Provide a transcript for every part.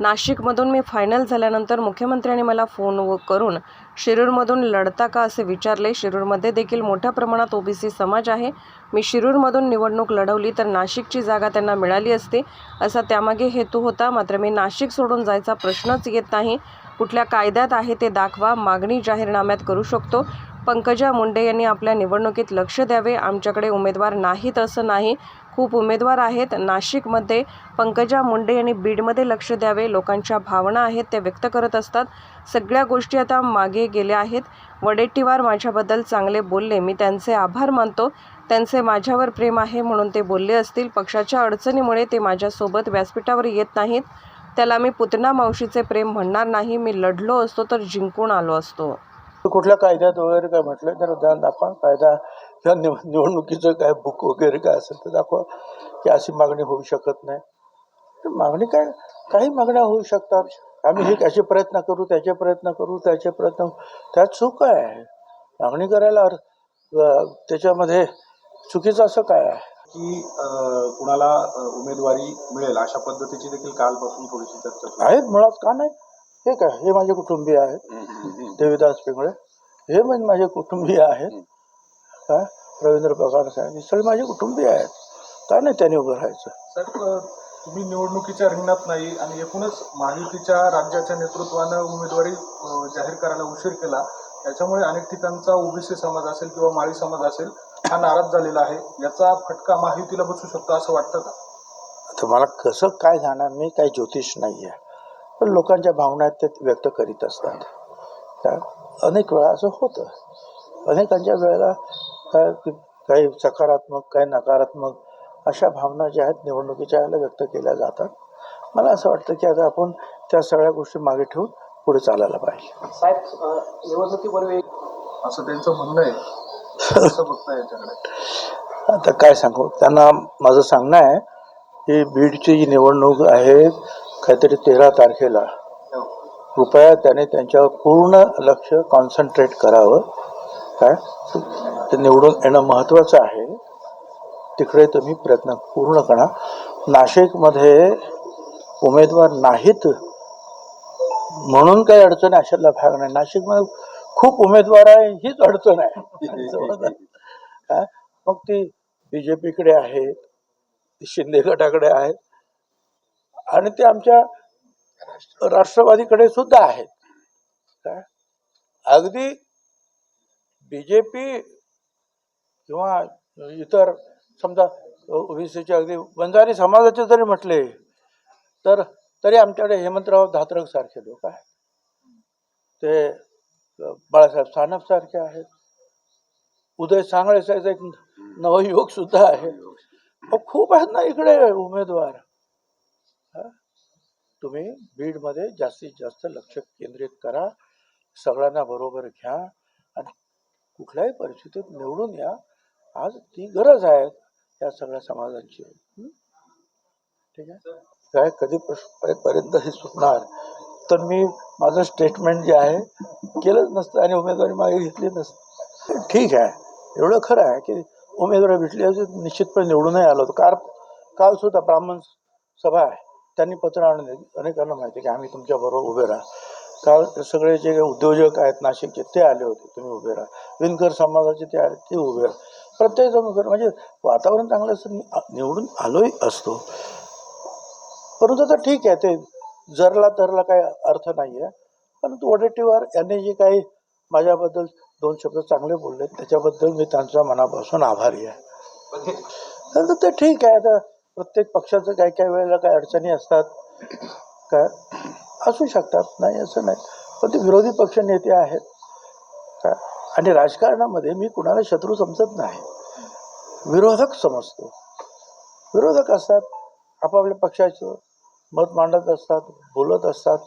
नाशिकमधून मी फायनल झाल्यानंतर मुख्यमंत्र्यांनी मला फोन व करून शिरूरमधून लढता का असे विचारले. शिरूरमध्ये देखील मोठ्या प्रमाणात ओबीसी समाज आहे. मी शिरूरमधून निवडणूक लढवली तर नाशिकची जागा त्यांना मिळाली असती असा त्यामागे हेतू होता. मात्र मी नाशिक सोडून जायचा प्रश्नच येत नाही. कुठल्या कायद्यात आहे ते दाखवा. मागणी जाहीरनाम्यात करू शकतो. पंकजा मुंडे यांनी आपल्या निवडणुकीत लक्ष द्यावे आमच्याकडे उमेदवार नाहीत असं नाही. खूप उमेदवार आहेत. नाशिकमध्ये पंकजा मुंडे यांनी बीडमध्ये लक्ष द्यावे लोकांच्या भावना आहेत त्या व्यक्त करत असतात. सगळ्या गोष्टी आता मागे गेल्या आहेत. वडेट्टीवार माझ्याबद्दल चांगले बोलले. मी त्यांचे आभार मानतो. त्यांचे माझ्यावर प्रेम आहे म्हणून ते बोलले असतील. पक्षाच्या अडचणीमुळे ते माझ्यासोबत व्यासपीठावर येत नाहीत. त्याला मी पुतना मावशीचे प्रेम म्हणणार नाही. मी लढलो असतो तर जिंकून आलो असतो. कुठल्या कायद्यात वगैरे काय म्हटलं तर उदाहरण दाखवा. कायदा किंवा निव निवडणुकीचं काय बुक वगैरे काय असेल तर दाखवा की अशी मागणी होऊ शकत नाही. तर मागणी काय काही मागण्या होऊ शकतात. आम्ही हे याचे प्रयत्न करू त्याचे प्रयत्न करू त्याचे प्रयत्न त्यात चूक काय आहे? मागणी करायला त्याच्यामध्ये चुकीचं असं काय आहे? की कुणाला उमेदवारी मिळेल अशा पद्धतीची देखील कालपासून थोडीशी चर्चा आहेत मुळात का नाही? हे काय हे माझे कुटुंबीय आहेत. देवीदास पिंगळे. हे म्हणजे माझे कुटुंबीय आहेत. काय रवींद्र पगार साहेब हे सगळे माझे कुटुंबीय आहेत. का नाही त्यांनी उभं राहायचं? तुम्ही निवडणुकीच्या रिंगणात नाही आणि एकूणच महायुतीच्या राज्याच्या नेतृत्वानं उमेदवारी जाहीर करायला उशीर केला. त्याच्यामुळे अनेक ठिकाणचा ओबीसी समाज असेल किंवा माळी समाज असेल हा नाराज झालेला आहे. याचा फटका महायुतीला बसू शकतो असं वाटतं का? आता मला कसं काय जाणार? मी काही ज्योतिष नाही आहे लोकांच्या भावना आहेत ते व्यक्त करीत असतात. अनेक वेळा असं होतं. अनेकांच्या वेळेला काय काही सकारात्मक काही नकारात्मक अशा भावना ज्या आहेत निवडणुकीच्या वेळेला व्यक्त केल्या जातात. मला असं वाटतं की आता आपण त्या सगळ्या गोष्टी मागे ठेवून पुढे चालायला पाहिजे. साहेब निवडणुकीपूर्वी असं त्यांचं म्हणणं आहे. बघता याच्याकडे आता काय सांगू? त्यांना माझं सांगणं आहे की बीडची जी निवडणूक आहे काहीतरी तेरा तारखेला कृपया त्याने त्यांच्यावर पूर्ण लक्ष कॉन्सन्ट्रेट करावं. काय? ते निवडून येणं महत्त्वाचं आहे. तिकडे तुम्ही प्रयत्न पूर्ण करा. नाशिकमध्ये उमेदवार नाहीत म्हणून काही अडचण आहे अशातला भाग नाही. नाशिकमध्ये खूप उमेदवार आहे हीच अडचण आहे? मग ती बीजेपीकडे आहे ती शिंदे गटाकडे आहेत. आणि ते आमच्या राष्ट्रवादीकडे सुद्धा आहेत. काय? अगदी बीजेपी किंवा इतर समजा ओबीसीचे अगदी बंजारी समाजाचे जरी म्हटले तर तरी आमच्याकडे हेमंतराव धात्रक सारखे लोक आहेत. ते बाळासाहेब सानप सारखे आहेत. उदय सांगळे साहेब एक नवयुवक सुद्धा आहे. खूप आहेत ना इकडे उमेदवार. तुम्ही बीडमध्ये जास्तीत जास्त लक्ष केंद्रित करा. सगळ्यांना बरोबर घ्या आणि कुठल्याही परिस्थितीत निवडून या. आज ती गरज आहे या सगळ्या समाजाची. ठीक आहे? काय कधी पर्यंत हे सुटणार. तर मी माझं स्टेटमेंट जे आहे केलंच नसतं आणि उमेदवारी मागे घेतली नसतं. ठीक आहे. एवढं खरं आहे की उमेदवारी भेटली असं निश्चितपणे निवडूनही आलो होतो. कार काल सुद्धा ब्राह्मण सभा आहे. त्यांनी पत्र आणून अनेकांना माहिती आहे की आम्ही तुमच्याबरोबर उभे राहा. काल सगळे जे उद्योजक आहेत नाशिकचे ते आले होते. तुम्ही उभे राहा. विणकर समाजाचे ते आले ते उभे राहा. प्रत्येक जण उभे. म्हणजे वातावरण चांगलं असतं निवडून आलोही असतो. परंतु आता ठीक आहे ते जरला तरला काही अर्थ नाही आहे परंतु वडेट्टीवार यांनी जे काही माझ्याबद्दल दोन शब्द चांगले बोलले त्याच्याबद्दल मी त्यांच्या मनापासून आभारी आहे. तर ते ठीक आहे. आता प्रत्येक पक्षाचं काही काही वेळेला काही अडचणी असतात काय असू शकतात नाही असं नाही. पण ते विरोधी पक्ष नेते आहेत. काय? आणि राजकारणामध्ये मी कुणाला शत्रू समजत नाही. विरोधक समजतो. विरोधक असतात आपापल्या पक्षाचं मत मांडत असतात बोलत असतात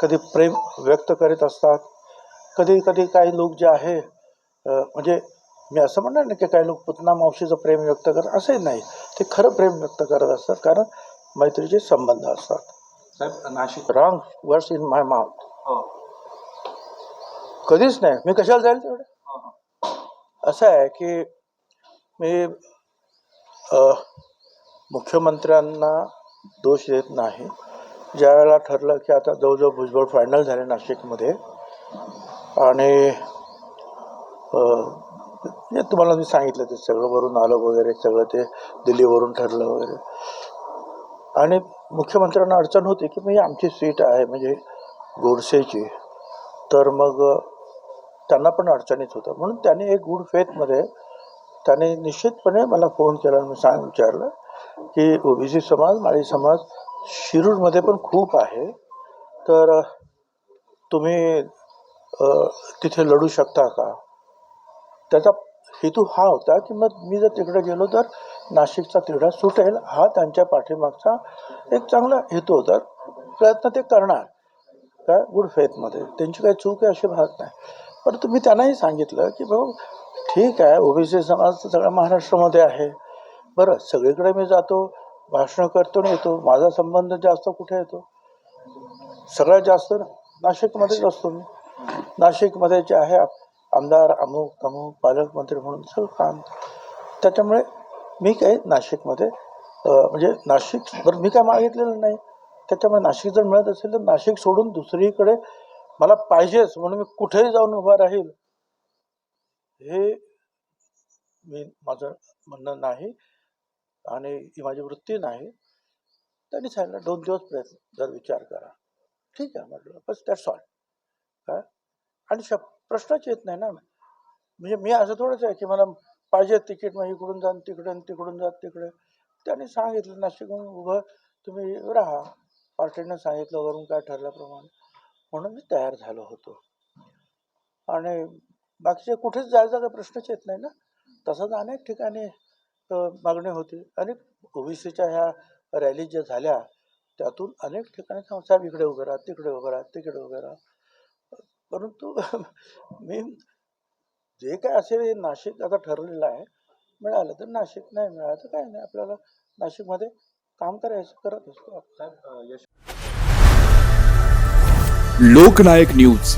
कधी प्रेम व्यक्त करीत असतात कधी कधी काही लोक जे आहे म्हणजे मी असं म्हणणार नाही की काही लोक पुतना मावशीचं प्रेम व्यक्त करत असंही नाही. ते खरं प्रेम व्यक्त करत असतात कारण मैत्रीचे संबंध असतात. साहेब Nashik. Wrong words in my mouth. कधीच नाही. मी कशाला जाईल तेवढं? हो, हो. असं आहे की मी मुख्यमंत्र्यांना दोष देत नाही. ज्या वेळेला ठरलं की आता जवळजवळ भुजबळ फायनल झाले नाशिकमध्ये आणि ते तुम्हाला मी सांगितलं ते सगळं वरून आलं वगैरे सगळं ते दिल्लीवरून ठरलं वगैरे. आणि मुख्यमंत्र्यांना अडचण होती की म्हणजे आमची सीट आहे म्हणजे गोडसेची. तर मग त्यांना पण अडचणीत होतं. म्हणून त्यांनी एक गुड फेथमध्ये त्याने निश्चितपणे मला फोन केला आणि मी सांग विचारलं की ओबीसी समाज माळी समाज शिरूरमध्ये पण खूप आहे. तर तुम्ही तिथे लढू शकता का? त्याचा हेतू हा होता की मग मी जर तिकडे गेलो तर नाशिकचा तिढा सुटेल. हा त्यांच्या पाठीमागचा एक चांगला हेतू होता. प्रयत्न ते करणार. काय गुड फेथमध्ये त्यांची काही चूक आहे अशी भाग नाही. परंतु मी त्यांनाही सांगितलं की भाऊ ठीक आहे ओबीसी समाज सगळ्या महाराष्ट्रामध्ये आहे. बरं सगळीकडे मी जातो भाषणं करतो आणि येतो. माझा संबंध जास्त कुठे येतो? सगळ्यात जास्त नाशिकमध्येच असतो मी. नाशिकमध्ये जे आहे आमदार अमुक तमुक पालकमंत्री म्हणून सगळं काम त्याच्यामुळे मी काय नाशिकमध्ये म्हणजे नाशिक बरं मी काय मागितलेलं नाही त्याच्यामुळे नाशिक जर मिळत असेल तर नाशिक सोडून दुसरीकडे मला पाहिजेच म्हणून मी कुठेही जाऊन उभा राहील. हे मी माझं म्हणणं नाही आणि ही माझी वृत्ती नाही. त्यांनी सांगितलं दोन दिवस प्रयत्न जर विचार करा. ठीक आहे म्हटलं बस दॅट्स ऑल काय आणि शब्द प्रश्नच येत नाही ना. म्हणजे मी असं थोडंच आहे की मला पाहिजे तिकीट मग इकडून जा तिकडे आणि तिकडून जा तिकडे. त्यांनी सांगितलं नाशिकहून उभं तुम्ही राहा. पार्टीनं सांगितलं वरून काय ठरल्याप्रमाणे. म्हणून मी तयार झालो होतो. आणि बाकीचे कुठेच जायचा काही प्रश्नच येत नाही ना. तसंच अनेक ठिकाणी मागणी होती. अनेक ओबीसीच्या ह्या रॅली ज्या झाल्या त्यातून अनेक ठिकाणी साहेब इकडे उभे राहा तिकडे उभे राहा तिकडे उभे राहा. परंतु मी जे काय असेल हे नाशिक आता ठरलेलं आहे मिळालं तर नाशिक नाही मिळालं तर काय नाही. आपल्याला नाशिकमध्ये काम करायचं करत असतो. लोकनायक न्यूज.